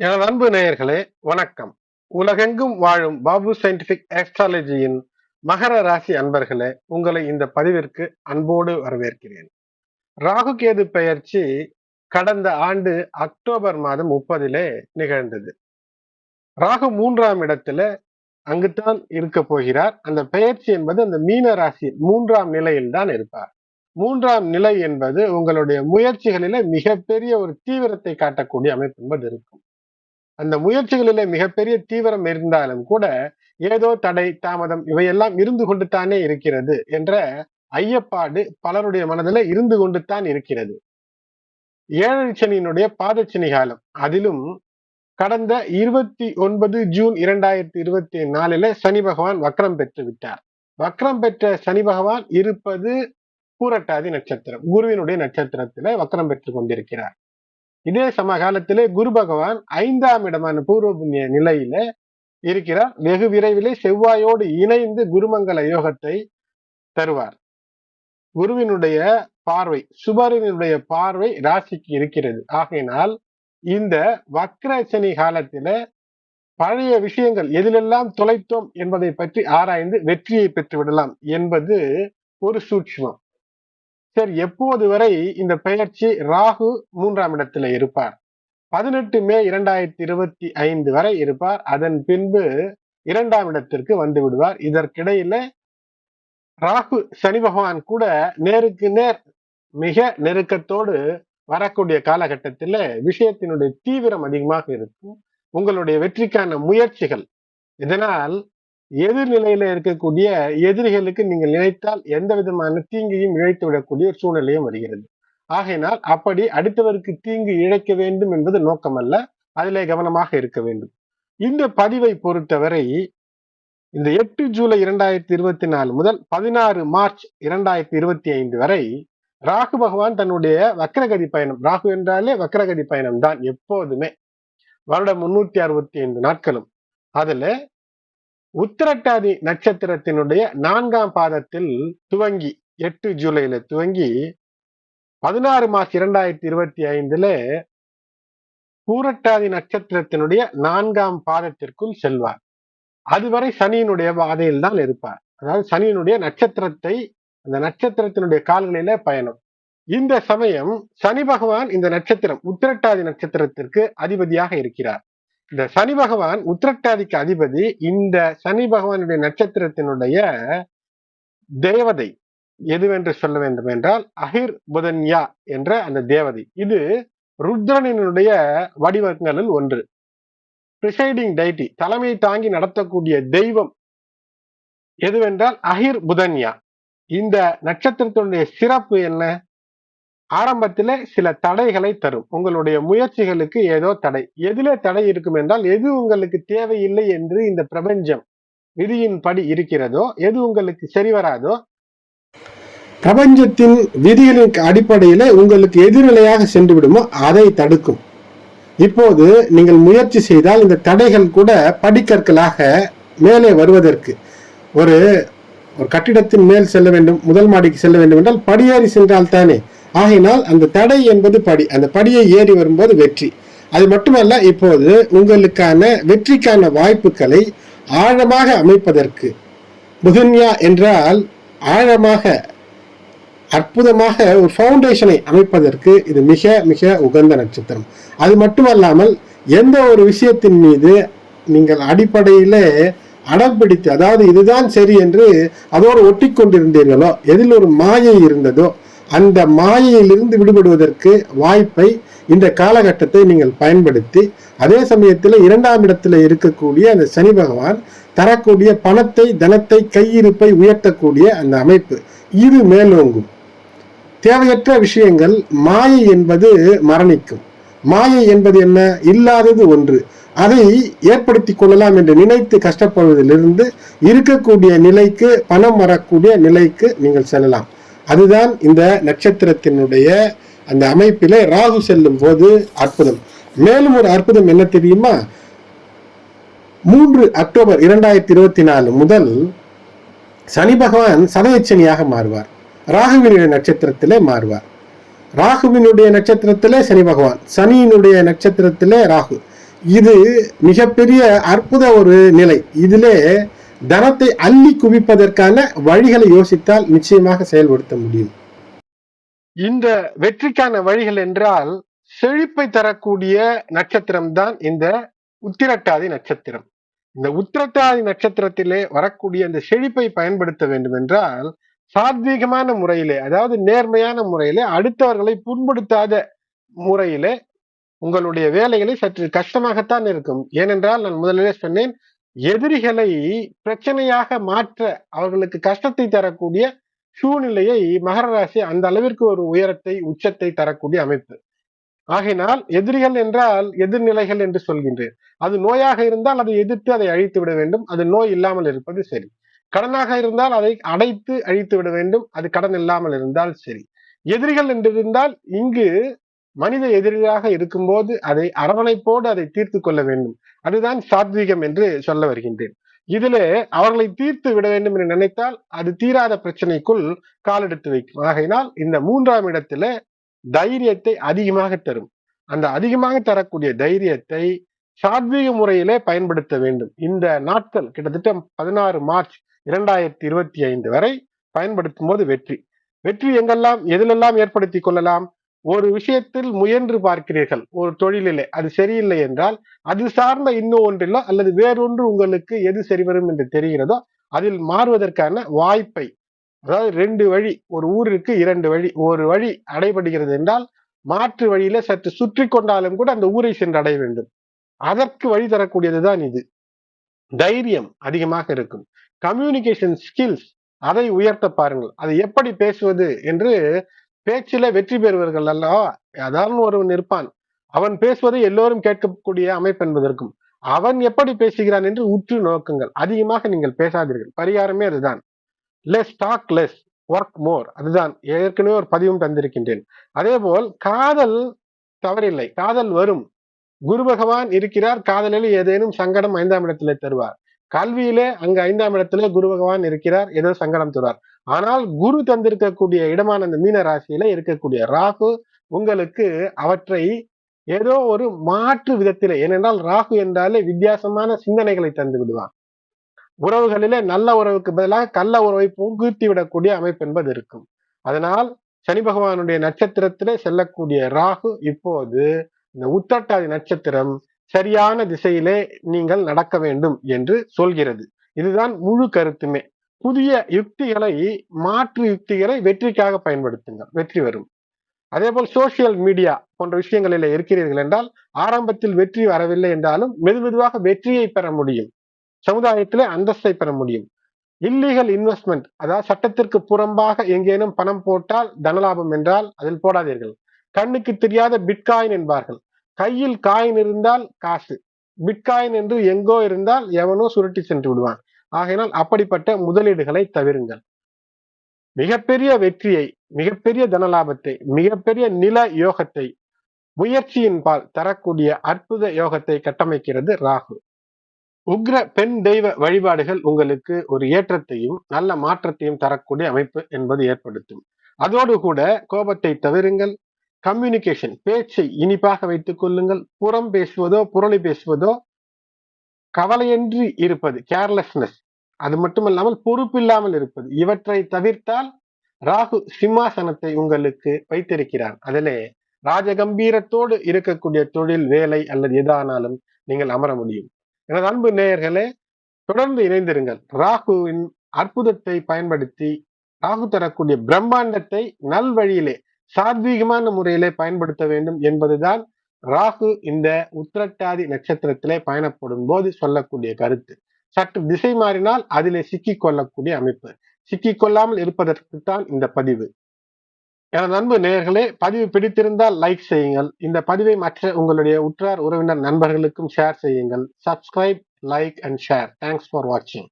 எனது அன்பு நேயர்களே வணக்கம். உலகெங்கும் வாழும் பாபு சயின்டிபிக் ஆஸ்ட்ராலஜியின் மகர ராசி அன்பர்களே உங்களை இந்த பதிவிற்கு அன்போடு வரவேற்கிறேன். ராகு கேது பெயர்ச்சி கடந்த ஆண்டு அக்டோபர் மாதம் முப்பதிலே நிகழ்ந்தது. ராகு மூன்றாம் இடத்துல அங்குதான் இருக்க போகிறார். அந்த பெயர்ச்சி என்பது அந்த மீன ராசி மூன்றாம் நிலையில் தான் இருப்பார். மூன்றாம் நிலை என்பது உங்களுடைய முயற்சிகளில மிகப்பெரிய ஒரு தீவிரத்தை காட்டக்கூடிய அமைப்பு என்பது இருக்கும். அந்த முயற்சிகளிலே மிகப்பெரிய தீவிரம் இருந்தாலும் கூட ஏதோ தடை தாமதம் இவையெல்லாம் இருந்து கொண்டு தானே இருக்கிறது என்ற ஐயப்பாடு பலருடைய மனதில் இருந்து கொண்டு தான் இருக்கிறது. ஏழரை சனியினுடைய பாதச்சனி காலம். அதிலும் கடந்த இருபத்தி ஒன்பது ஜூன் இரண்டாயிரத்தி இருபத்தி நாலுல சனி பகவான் வக்ரம் பெற்று விட்டார். வக்ரம் பெற்ற சனி பகவான் இருப்பது பூரட்டாதி நட்சத்திரம். குருவினுடைய நட்சத்திரத்துல வக்ரம் பெற்றுக் கொண்டிருக்கிறார். இதே சமகாலத்திலே குரு பகவான் ஐந்தாம் இடமான பூர்வ புண்ணிய நிலையில இருக்கிறார். வெகு விரைவிலே செவ்வாயோடு இணைந்து குருமங்கல யோகத்தை தருவார். குருவினுடைய பார்வை சுபரினுடைய பார்வை ராசிக்கு இருக்கிறது. ஆகையினால் இந்த வக்ரசனி காலத்தில பழைய விஷயங்கள் எதிலெல்லாம் தொலைத்தோம் என்பதை பற்றி ஆராய்ந்து வெற்றியை பெற்று விடலாம் என்பது ஒரு சூட்சமம். சரி எப்போது வரை இந்த பெயர்ச்சி ராகு மூன்றாம் இடத்துல இருப்பார்? பதினெட்டு மே இரண்டாயிரத்தி இருபத்தி ஐந்து வரை இருப்பார். அதன் பின்பு இரண்டாம் இடத்திற்கு வந்து விடுவார். இதற்கிடையில ராகு சனி பகவான் கூட நேருக்கு நேர் மிக நெருக்கத்தோடு வரக்கூடிய காலகட்டத்தில் விஷயத்தினுடைய தீவிரம் அதிகமாக இருக்கும். உங்களுடைய வெற்றிக்கான முயற்சிகள் இதனால் எதிர்நிலையில இருக்கக்கூடிய எதிரிகளுக்கு நீங்கள் நினைத்தால் எந்த விதமான தீங்கையும் இழைத்து விடக்கூடிய ஒரு சூழ்நிலையும் வருகிறது. ஆகையினால் அப்படி அடுத்தவருக்கு தீங்கு இழைக்க வேண்டும் என்பது நோக்கமல்ல அதிலே கவனமாக இருக்க வேண்டும். இந்த பதிவை பொறுத்தவரை இந்த எட்டு ஜூலை இரண்டாயிரத்தி இருபத்தி நாலு முதல் பதினாறு மார்ச் இரண்டாயிரத்தி இருபத்தி ஐந்து வரை ராகு பகவான் தன்னுடைய வக்கரகதி பயணம் ராகு என்றாலே வக்கரகதி பயணம் தான் எப்போதுமே. வருடம் முன்னூத்தி அறுபத்தி ஐந்து நாட்களும். அதுல உத்திரட்டாதி நட்சத்திரத்தினுடைய நான்காம் பாதத்தில் துவங்கி எட்டு ஜூலைல துவங்கி பதினாறு மார்ச் இரண்டாயிரத்தி இருபத்தி ஐந்துல பூரட்டாதி நட்சத்திரத்தினுடைய நான்காம் பாதத்திற்குள் செல்வார். அதுவரை சனியினுடைய பாதையில் தான் இருப்பார். அதாவது சனியினுடைய நட்சத்திரத்தை அந்த நட்சத்திரத்தினுடைய கால்களில பயணம். இந்த சமயம் சனி பகவான் இந்த நட்சத்திரம் உத்திரட்டாதி நட்சத்திரத்திற்கு அதிபதியாக இருக்கிறார். இந்த சனி பகவான் உத்திரட்டாதிக்கு அதிபதி இந்த சனி பகவானுடைய நட்சத்திரத்தினுடைய தேவதை எதுவென்று சொல்ல வேண்டும் என்றால் அஹிர் புதன்யா என்ற அந்த தேவதை. இது ருத்ரனினுடைய வடிவங்களில் ஒன்று. பிரிசைடிங் டைட்டி தலைமை தாங்கி நடத்தக்கூடிய தெய்வம் எதுவென்றால் அஹிர் புதன்யா. இந்த நட்சத்திரத்தினுடைய சிறப்பு என்ன? ஆரம்பத்தில் சில தடைகளை தரும். உங்களுடைய முயற்சிகளுக்கு ஏதோ தடை. எதிலே தடை இருக்கும் என்றால் எது உங்களுக்கு தேவையில்லை என்று இந்த பிரபஞ்சம் விதியின் படி இருக்கிறதோ எது உங்களுக்கு சரி வராதோ பிரபஞ்சத்தின் விதிகளின் அடிப்படையில உங்களுக்கு எதிர்நிலையாக சென்று விடுமோ அதை தடுக்கும். இப்போது நீங்கள் முயற்சி செய்தால் இந்த தடைகள் கூட படிக்கற்களாக மேலே வருவதற்கு. ஒரு ஒரு கட்டிடத்தின் மேல் செல்ல வேண்டும் முதல் மாடிக்கு செல்ல வேண்டும் என்றால் படியேறி சென்றால் தானே. ஆகையினால் அந்த தடை என்பது படி அந்த படியை ஏறி வரும்போது வெற்றி. அது மட்டுமல்ல இப்போது உங்களுக்கான வெற்றிக்கான வாய்ப்புகளை ஆழமாக அமைப்பதற்கு. புதன்யா என்றால் ஆழமாக அற்புதமாக ஒரு ஃபவுண்டேஷனை அமைப்பதற்கு இது மிக மிக உகந்த நட்சத்திரம். அது மட்டுமல்லாமல் எந்த ஒரு விஷயத்தின் மீது நீங்கள் அடிப்படையிலே அடம் பிடித்து அதாவது இதுதான் சரி என்று அதோடு ஒட்டி கொண்டிருந்தீர்களோ எதில் ஒரு மாயை இருந்ததோ அந்த மாயையிலிருந்து விடுபடுவதற்கு வாய்ப்பை இந்த காலகட்டத்தை நீங்கள் பயன்படுத்தி அதே சமயத்தில் இரண்டாம் இடத்துல இருக்கக்கூடிய அந்த சனி பகவான் தரக்கூடிய பணத்தை தனத்தை கையிருப்பை உயர்த்தக்கூடிய அந்த அமைப்பு இது மேலோங்கும். தேவையற்ற விஷயங்கள் மாயை என்பது மரணிக்கும். மாயை என்பது என்ன? இல்லாதது ஒன்று. அதை ஏற்படுத்தி கொள்ளலாம் என்று நினைத்து கஷ்டப்படுவதிலிருந்து இருக்கக்கூடிய நிலைக்கு பணம் வரக்கூடிய நிலைக்கு நீங்கள் செல்லலாம். அதுதான் இந்த நட்சத்திரத்தினுடைய அந்த அமைப்பிலே ராகு செல்லும் போது அற்புதம். மேலும் ஒரு அற்புதம் என்ன தெரியுமா? மூன்று அக்டோபர் இரண்டாயிரத்தி இருபத்தி நாலு முதல் சனி பகவான் சதயச்சனியாக மாறுவார். ராகுவினுடைய நட்சத்திரத்திலே மாறுவார். ராகுவினுடைய நட்சத்திரத்திலே சனி பகவான் சனியினுடைய நட்சத்திரத்திலே ராகு. இது மிகப்பெரிய அற்புத ஒரு நிலை. இதிலே தனத்தை அள்ளி குவிப்பதற்கான வழிகளை யோசித்தால் நிச்சயமாக செயல்படுத்த முடியும். இந்த வெற்றிக்கான வழிகள் என்றால் செழிப்பை தரக்கூடிய நட்சத்திரம் தான் இந்த உத்திரட்டாதி நட்சத்திரம். இந்த உத்திரட்டாதி நட்சத்திரத்திலே வரக்கூடிய இந்த செழிப்பை பயன்படுத்த வேண்டும் என்றால் சாத்வீகமான முறையிலே அதாவது நேர்மையான முறையிலே அடுத்தவர்களை புண்படுத்தாத முறையிலே உங்களுடைய வேலைகளை சற்று கஷ்டமாகத்தான் இருக்கும். ஏனென்றால் நான் முதலிலே சொன்னேன் எதிரிகளை பிரச்சனையாக மாற்ற அவர்களுக்கு கஷ்டத்தை தரக்கூடிய சூழ்நிலையை மகர ராசி அந்த அளவிற்கு ஒரு உயரத்தை உச்சத்தை தரக்கூடிய அமைப்பு. ஆகினால் எதிரிகள் என்றால் எதிர்நிலைகள் என்று சொல்கின்றேன். அது நோயாக இருந்தால் அதை எதிர்த்து அதை அழித்து விட வேண்டும். அது நோய் இல்லாமல் இருப்பது சரி. கடனாக இருந்தால் அதை அடைத்து அழித்து விட வேண்டும். அது கடன் இல்லாமல் இருந்தால் சரி. எதிரிகள் என்றிருந்தால் இங்கு மனித எதிரியாக இருக்கும்போது அதை அரவணைப்போடு அதை தீர்த்து கொள்ள வேண்டும். அதுதான் சாத்வீகம் என்று சொல்ல வருகின்றேன். இதிலே அவர்களை தீர்த்து விட வேண்டும் என்று நினைத்தால் அது தீராத பிரச்சனைக்குள் காலெடுத்து வைக்கும். ஆகையினால் இந்த மூன்றாம் இடத்துல தைரியத்தை அதிகமாக தரும். அந்த அதிகமாக தரக்கூடிய தைரியத்தை சாத்வீக முறையிலே பயன்படுத்த வேண்டும். இந்த நாட்கள் கிட்டத்தட்ட பதினாறு மார்ச் இரண்டாயிரத்தி இருபத்தி ஐந்து வரை பயன்படுத்தும் போது வெற்றி. வெற்றி எங்கெல்லாம் எதிலெல்லாம் ஏற்படுத்தி கொள்ளலாம்? ஒரு விஷயத்தில் முயன்று பார்க்கிறீர்கள் ஒரு தொழிலிலே. அது சரியில்லை என்றால் அது சார்ந்த இன்னும் ஒன்றிலோ அல்லது வேறொன்று உங்களுக்கு எது சரிவரும் என்று தெரிகிறதோ அதில் மாறுவதற்கான வாய்ப்பை அதாவது ரெண்டு வழி ஒரு ஊருக்கு இரண்டு வழி ஒரு வழி அடைபடுகிறது என்றால் மாற்று வழியில சற்று சுற்றி கொண்டாலும் கூட அந்த ஊரை சென்று அடைய வேண்டும். அதற்கு வழி தரக்கூடியதுதான் இது. தைரியம் அதிகமாக இருக்கும். கம்யூனிகேஷன் ஸ்கில்ஸ் அதை உயர்த்த பாருங்கள். அதை எப்படி பேசுவது என்று பேச்சில வெற்றி பெறுவர்கள் அல்லவா அதாவது ஒருவன் இருப்பான். அவன் பேசுவதை எல்லோரும் கேட்கக்கூடிய அமைப்பு என்பதற்கும் அவன் எப்படி பேசுகிறான் என்று உற்று நோக்குங்கள். அதிகமாக நீங்கள் பேசாதீர்கள். பரிகாரமே அதுதான். Less talk less work more அதுதான். ஏற்கனவே ஒரு பதிவும் தந்திருக்கின்றேன். அதே போல் காதல் தவறில்லை. காதல் வரும். குரு பகவான் இருக்கிறார். காதலில் ஏதேனும் சங்கடம் ஐந்தாம் இடத்திலே தருவார். கல்வியிலே அங்கு ஐந்தாம் இடத்திலே குரு பகவான் இருக்கிறார். ஏதோ சங்கடம் தருவார். ஆனால் குரு தந்திருக்கக்கூடிய இடமான அந்த மீன ராசியில இருக்கக்கூடிய ராகு உங்களுக்கு அவற்றை ஏதோ ஒரு மாற்று விதத்திலே ஏனென்றால் ராகு என்றாலே வித்தியாசமான சிந்தனைகளை தந்து விடுவான். உறவுகளிலே நல்ல உறவுக்கு பதிலாக கள்ள உறவை புகுத்தி விடக்கூடிய அமைப்பு என்பது இருக்கும். அதனால் சனி பகவானுடைய நட்சத்திரத்திலே செல்லக்கூடிய ராகு இப்போது இந்த உத்தட்டாதி நட்சத்திரம் சரியான திசையிலே நீங்கள் நடக்க வேண்டும் என்று சொல்கிறது. இதுதான் முழு கருத்துமே. புதிய யுக்திகளை மாற்று யுக்திகளை வெற்றிக்காக பயன்படுத்துங்கள். வெற்றி வரும். அதே போல் சோசியல் மீடியா போன்ற விஷயங்களில் இருக்கிறீர்கள் என்றால் ஆரம்பத்தில் வெற்றி வரவில்லை என்றாலும் மெது மெதுவாக வெற்றியை பெற முடியும். சமுதாயத்திலே அந்தஸ்தை பெற முடியும். இல்லீகல் இன்வெஸ்ட்மெண்ட் அதாவது சட்டத்திற்கு புறம்பாக எங்கேனும் பணம் போட்டால் தனலாபம் என்றால் அதில் போடாதீர்கள். கண்ணுக்கு தெரியாத பிட்காயின் என்பார்கள். கையில் காயின் இருந்தால் காசு. பிட்காயின் என்று எங்கோ இருந்தால் எவனோ சுருட்டி சென்று விடுவான். ஆகையினால் அப்படிப்பட்ட முதலீடுகளை தவிருங்கள். மிகப்பெரிய வெற்றியை மிகப்பெரிய தனலாபத்தை மிகப்பெரிய நில யோகத்தை முயற்சியின் பால் தரக்கூடிய அற்புத யோகத்தை கட்டமைக்கிறது ராகு. உக்ர பெண் தெய்வ வழிபாடுகள் உங்களுக்கு ஒரு ஏற்றத்தையும் நல்ல மாற்றத்தையும் தரக்கூடிய அமைப்பு என்பது ஏற்படுத்தும். அதோடு கூட கோபத்தை தவிருங்கள். கம்யூனிகேஷன் பேச்சை இனிப்பாக வைத்துக் கொள்ளுங்கள். புறம் பேசுவதோ புரளி பேசுவதோ கவலையின்றி இருப்பது கேர்லெஸ்னஸ் அது மட்டும் இல்லாமல் பொறுப்பில்லாமல் இருப்பது. இவற்றை தவிர்த்தால் ராகு சிம்மாசனத்தை உங்களுக்கு வைத்திருக்கிறார். அதிலே ராஜகம்பீரத்தோடு இருக்கக்கூடிய தொழில் வேலை அல்லது எதானாலும் நீங்கள் அமர முடியும். எனது அன்பு நேயர்களே தொடர்ந்து இணைந்திருங்கள். ராகுவின் அற்புதத்தை பயன்படுத்தி ராகு தரக்கூடிய பிரம்மாண்டத்தை நல்வழியிலே சாத்வீகமான முறையிலே பயன்படுத்த வேண்டும் என்பதுதான் ராகு இந்த உத்திரட்டாதி நட்சத்திரத்திலே பயணப்படும் போது சொல்லக்கூடிய கருத்து. சற்று திசை மாறினால் அதிலே சிக்கிக் கொள்ளக்கூடிய அமைப்பு. சிக்கிக் கொள்ளாமல் இருப்பதற்கு தான் இந்த பதிவு. எனது அன்பு நேயர்களே பதிவு பிடித்திருந்தால் லைக் செய்யுங்கள். இந்த பதிவை மற்ற உங்களுடைய உற்றார் உறவினர் நண்பர்களுக்கும் ஷேர் செய்யுங்கள். Subscribe like and share. Thanks for வாட்சிங்